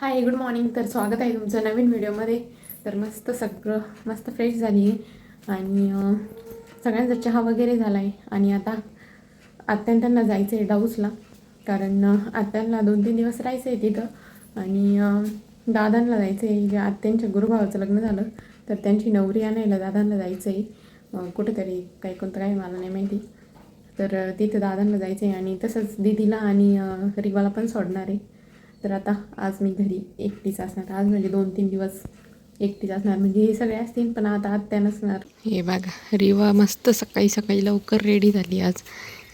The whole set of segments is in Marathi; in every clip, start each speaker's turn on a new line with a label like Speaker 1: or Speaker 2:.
Speaker 1: हाय गुड मॉर्निंग तर स्वागत आहे तुमचं नवीन व्हिडिओमध्ये तर मस्त सगळं मस्त फ्रेश झाली आहे. आणि सगळ्यांचा चहा वगैरे झाला आहे आणि आता आत्यान त्यांना जायचं आहे डाऊसला. कारण आत्यांना दोन तीन दिवस राहायचं आहे तिथं. आणि दादांना जायचं आहे जे आत्यांच्या गुरुभावाचं लग्न झालं. तर त्यांची नवरी आणायला दादांना जायचं आहे कुठंतरी कुठेतरी काही कोणतं काही मला नाही माहिती. तर तिथं दादांना जायचं आहे आणि तसंच दीदीला आणि रिवाला पण सोडणार आहे. तर आता आज मी घरी एकटीच असणार. आज म्हणजे दोन तीन दिवस एकटीच असणार. म्हणजे हे सगळे असतील पण आता आत्या नसणार. हे बघा रिवा मस्त सकाळी सकाळी लवकर रेडी झाली आज.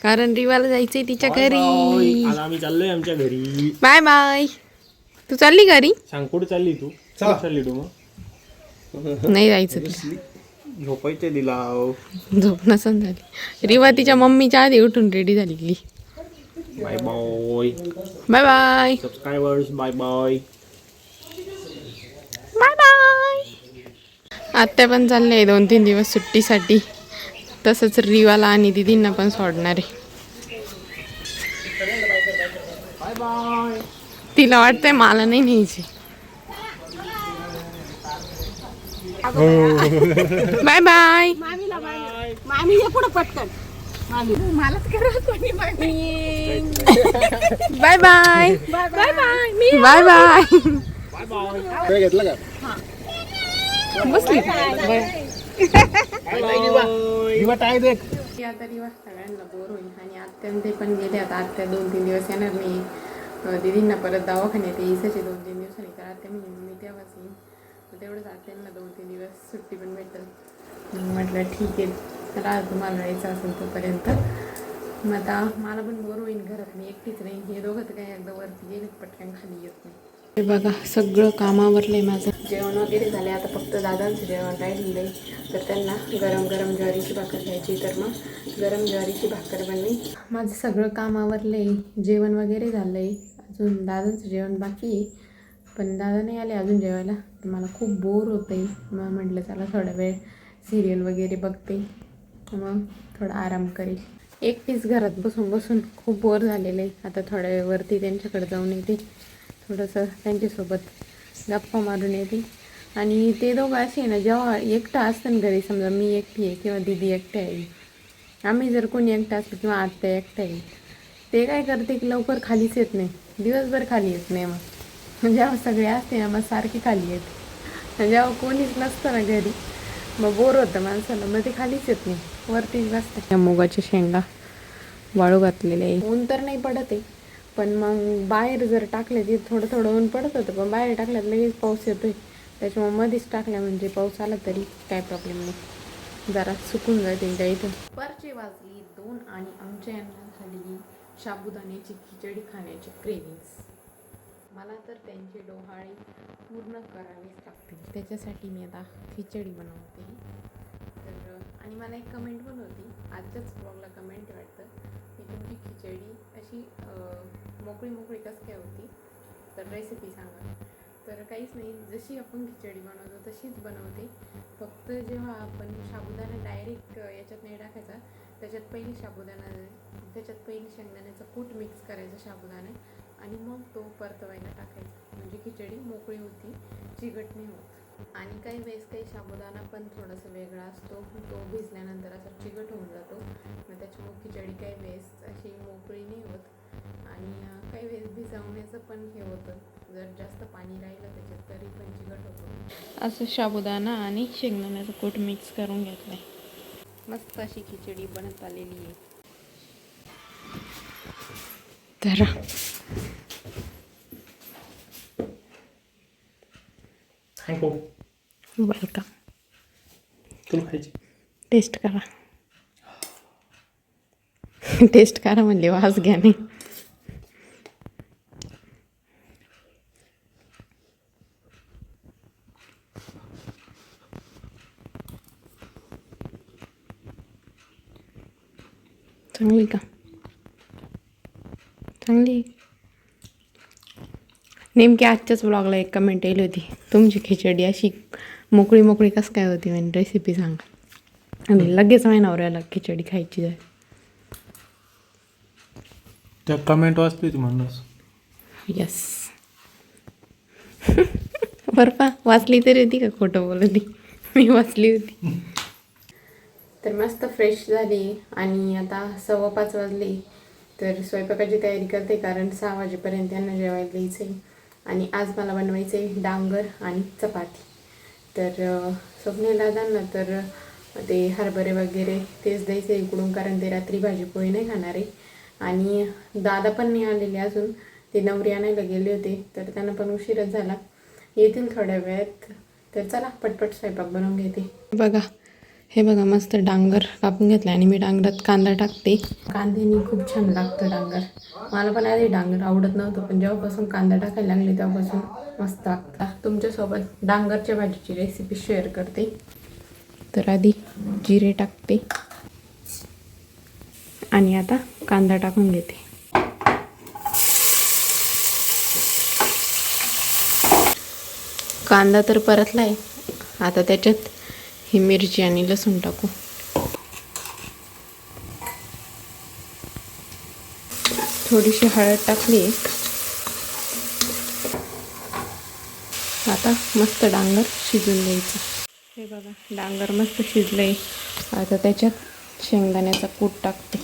Speaker 1: कारण रिवाला जायचंय तिच्या घरी.
Speaker 2: आम्ही चाललोय आमच्या घरी.
Speaker 1: Bye bye. तू चालली घरी?
Speaker 2: सांग कुठे चालली तू? कुठं चालली तू मग?
Speaker 1: नाही जायचं तुला.
Speaker 2: झोपायचे दिला
Speaker 1: झोप नसन झाली. रिवा तिच्या मम्मीच्या आधी उठून रेडी झालेली.
Speaker 2: Bye bye
Speaker 1: bye bye
Speaker 2: subscribers bye bye
Speaker 1: bye bye आत्या पण चालले दोन तीन दिवस सुट्टीसाठी. तसंच रिवाला आणि दिदींना पण सोडणार आहे.
Speaker 2: बाय बाय
Speaker 1: तिला वाटतंय मला नाही न्यायची. बाय बाय
Speaker 3: मामी. ये पुढं पटकन. मामी मलाच करा कोणी मामी.
Speaker 1: बाय बाय बाय बाय मी बाय बाय
Speaker 2: घेतलं का
Speaker 1: बसली.
Speaker 2: दिवा टाय देख.
Speaker 1: आता दिवस सगळ्यांना बोर होईल. आणि आत्या ते पण गेले आता. आत्या दोन तीन दिवस येणार नाही. दीदींना परत दवाखान्यात आहे. दोन तीन दिवसांनी तर आत्या मी मी तेव्हाच येईन. तेवढंच आत्यांना दोन तीन दिवस सुट्टी पण भेटेल. म्हटलं ठीक आहे. राहा तुम्हाला राहायचं असेल तोपर्यंत. मग आता मला पण बोर होईल घरात. मी एकटीच नाही हे दोघं तर काही एकदा वरती गेले पटकन खाली येत नाही. हे बघा सगळं कामावरलं आहे माझं. जेवण वगैरे झाले. आता फक्त दादांचं जेवण राहिलेलं आहे. तर त्यांना गरम गरम ज्वारीची भाकर घ्यायची तर मग गरम ज्वारीची भाकर बनली. माझं सगळं काम आवरलं आहे जेवण वगैरे झालं आहे अजून दादांचं जेवण बाकी आहे. पण दादा नाही आले अजून जेवायला. तर मला खूप बोर होतं आहे मग म्हटलं चला थोडा वेळ सिरियल वगैरे बघते. मग थोडा आराम करेल. एक पीस घरात बसून बसून खूप बोर झालेलं आहे आता थोड्या वेळवरती त्यांच्याकडे जाऊन येते. थोडंसं त्यांच्यासोबत गप्पा मारून येते. आणि ते दोघं असे आहे ना जेव्हा एकटा असतं ना घरी समजा मी एकटी आहे किंवा दिदी एकटे आहे आम्ही जर कोणी एकटा असतो किंवा आत्ता एकटा आहे ते काय करते की लवकर खालीच येत नाही. दिवसभर खाली येत नाही मग. जेव्हा सगळे असते ना मग सारखे खाली येत. जेव्हा कोणीच नसतं ना घरी मग बोर होतं माणसाला मग ते खालीच येत नाही. वरतीच बसते. त्या मुगाच्या शेंगा वाळू घातलेल्या आहे ऊन तर नाही पडत आहे. पण मग बाहेर जर टाकले ते थोडं थोडं ऊन पडत होतं. पण बाहेर टाकल्यात लगेच पाऊस येतोय. त्याच्यामुळे मध्येच टाकल्या म्हणजे पाऊस आला तरी काय प्रॉब्लेम नाही. जरा सुकून जाते त्या इथून. परची वाजली दोन आणि आमच्या यांना झालेली साबुदाण्याची खिचडी खाण्याची क्रेविंग्स मला तर त्यांचे डोहाळे पूर्ण करावेच लागतील. त्याच्यासाठी मी आता खिचडी बनवते. तर आणि मला एक कमेंट पण होती. आजच्याच ब्लॉगला कमेंट वाटतं. की तुमची खिचडी अशी मोकळी मोकळी कसं काय होती? तर रेसिपी सांगा. तर काहीच नाही. जशी आपण खिचडी बनवतो तशीच बनवते. फक्त जेव्हा आपण साबुदाणा डायरेक्ट याच्यात नाही टाकायचा त्याच्यात पहिली साबुदाणा त्याच्यात पहिली शेंगदाण्याचा कूट मिक्स करायचा साबुदाणा. आणि मग तो परतवायला टाकायचा. म्हणजे खिचडी मोकळी होती चिकट नाही होत. आणि काही वेळेस काही साबुदाणा पण थोडासा वेगळा असतो. तो भिजल्यानंतर असा चिकट होऊन जातो. मग त्याच्यामुळे खिचडी काही वेळेस अशी मोकळी नाही होत. आणि काही वेळेस भिजवण्याचं पण हे होतं. जर जास्त पाणी राहिलं त्याच्यात तरी पण चिकट होतो. असं साबुदाणा आणि शेंगदाण्याचं कूट मिक्स करून घेतलंय. मस्त अशी खिचडी बनत आलेली आहे. तर
Speaker 2: थँक्यू
Speaker 1: वेलकम
Speaker 2: तुला खायची
Speaker 1: टेस्ट करा. टेस्ट करा म्हणले वास घ्या नाही. चांगली का? चांगली. नेमकी आजच्याच ब्लॉगला एक कमेंट येईल होती. तुमची खिचडी अशी मोकळी मोकळी कसं काय होती म्हणजे रेसिपी सांगा. आणि लगेच माझ्या नवऱ्याला खिचडी खायची जाय
Speaker 2: त्या कमेंट वाचली होती म्हणूनच.
Speaker 1: येस बरं पा वाचली तरी होती का खोटं बोलत मी वाचली होती. तर मस्त फ्रेश झाली आणि आता सव्वा पाच वाजले. तर स्वयंपाकाची तयारी करते कारण सहा वाजेपर्यंत त्यांना जेवायला द्यायचं आहे आणि आज मला बनवायचं आहे डांगर आणि चपाती. तर अं, दादांना तर ते हरभरे वगैरे तेच द्यायचं आहे इकडून कारण ते रात्री भाजीपोळी नाही खाणार. आहे आणि दादा पण नाही आलेले अजून. ते नवरी आणायला गेले होते तर त्यांना पण उशीरच झाला. येतील थोड्या वेळात. तर चला पटपट स्वयंपाक बनवून घेते. बघा हे बघा मस्त डांगर कापून घेतला आणि मी डांगरात कांदा टाकते. कांद्याने खूप छान लागतं डांगर. मला पण आधी डांगर आवडत नव्हतं पण जेव्हापासून कांदा टाकायला लागले तेव्हापासून मस्त लागतं. तुमच्यासोबत डांगरच्या भाजीची रेसिपी शेअर करते. तर आधी जिरे टाकते. आणि आता कांदा टाकून घेते. कांदा तर परतला आहे आता त्याच्यात ही मिरची आणि लसूण टाकू. थोडीशी हळद टाकली. आता मस्त डांगर शिजून द्यायचं हे बघा डांगर मस्त शिजलंय. आता त्याच्यात शेंगदाण्याचा कूट टाकते.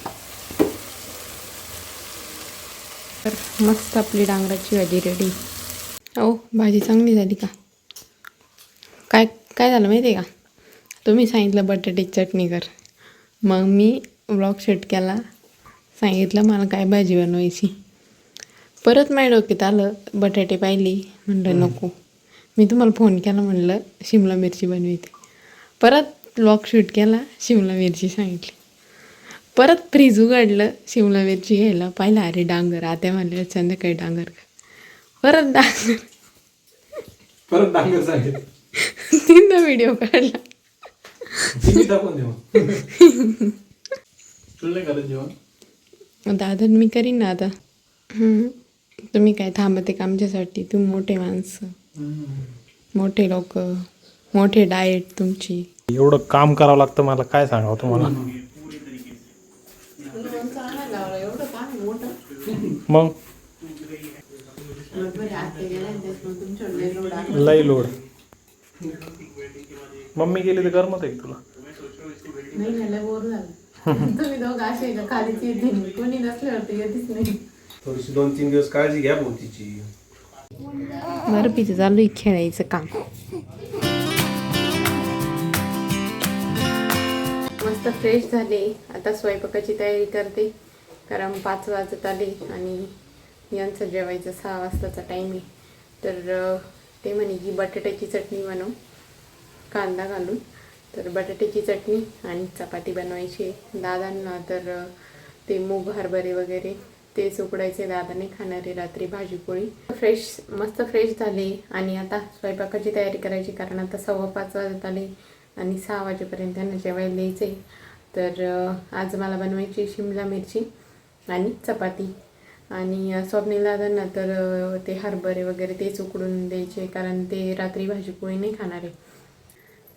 Speaker 1: तर मस्त आपली डांगराची भाजी रेडी अहो भाजी चांगली झाली का? काय काय झालं माहिती आहे का? तुम्ही सांगितलं बटाट्याची चटणी कर. मग मी ब्लॉग शूट केला. सांगितलं मला काय भाजी बनवायची. परत माझ्या डोक्यात आलं बटाटे पाहिली. म्हणलं नको. मी तुम्हाला फोन केला म्हणलं शिमला मिरची बनवते. परत ब्लॉग शूट केला शिमला मिरची सांगितली. परत फ्रीज उघडलं शिमला मिरची घ्यायला पाहिलं. अरे डांगर आता म्हणलं संध्याकाळी डांगर का परत डांगर.
Speaker 2: परत डांगर सांगेल
Speaker 1: तीनदा व्हिडिओ काढला.
Speaker 2: टाकून तुला नाही करत जेवण
Speaker 1: दादा मी करीन ना आता. हम्म. तुम्ही काय थांबते का आमच्यासाठी? तुम्ही मोठे माणसं. मोठे लोक. मोठे डाएट तुमची.
Speaker 2: एवढं काम करावं लागतं मला. काय सांगावं तुम्हाला? मग? लई लोड मम्मी गेली तर करमत आहे तुला?
Speaker 1: नाही झालं बोर झालं. तुम्ही दोघं असे का खालीच येते. मी कोणी नसल्यावरती येतेच नाही.
Speaker 4: थोडीशी दोन तीन दिवस काळजी घ्या भाऊ तिची.
Speaker 1: बरं पिचं चालू आहे खेळायचं काम. मस्त फ्रेश झाले. आता स्वयंपाकाची तयारी करते. कारण पाच वाजत आले आणि यांचं जेवायचं सहा वाजताचा टाईम आहे. तर ते म्हणे की बटाट्याची चटणी बनव कांदा घालून. तर बटाट्याची चटणी आणि चपाती बनवायची. आहे दादांना तर ते मूग हरभरे वगैरे ते उकडायचे. दादाने खाणारे रात्री भाजीपोळी. फ्रेश मस्त फ्रेश झाले. आणि आता स्वयंपाकाची तयारी करायची कारण आता सव्वा पाच वाजत आले आणि सहा वाजेपर्यंत त्यांना जेवायला द्यायचे तर आज मला बनवायची शिमला मिरची आणि चपाती. आणि अं, तर ते हरभरे वगैरे तेच उकडून द्यायचे कारण ते रात्री भाजीपोळी नाही खाणार आहे.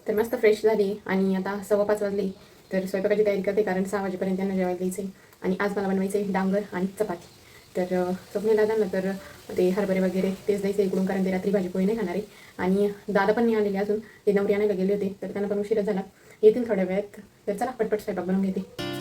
Speaker 1: तर मस्त फ्रेश झाली आणि आता सव्वा पाच वाजले. तर स्वयंपाकाची तयारी करते कारण सहा वाजेपर्यंत त्यांना जेवायला द्यायचं आहे आणि आज मला बनवायचं आहे डांगर आणि चपाती. तर अं, तर ते हरभरे वगैरे तेच द्यायचं इकडून कारण ते रात्री भाजीपोळी नाही खाणार आहे. आणि दादा पण नाही आलेले अजून. ते नवरी आणायला गेले होते तर त्यांना पण उशीरच झाला. येतील थोड्या वेळात. तर चला पटपट स्वयंपाक बनवून घेते.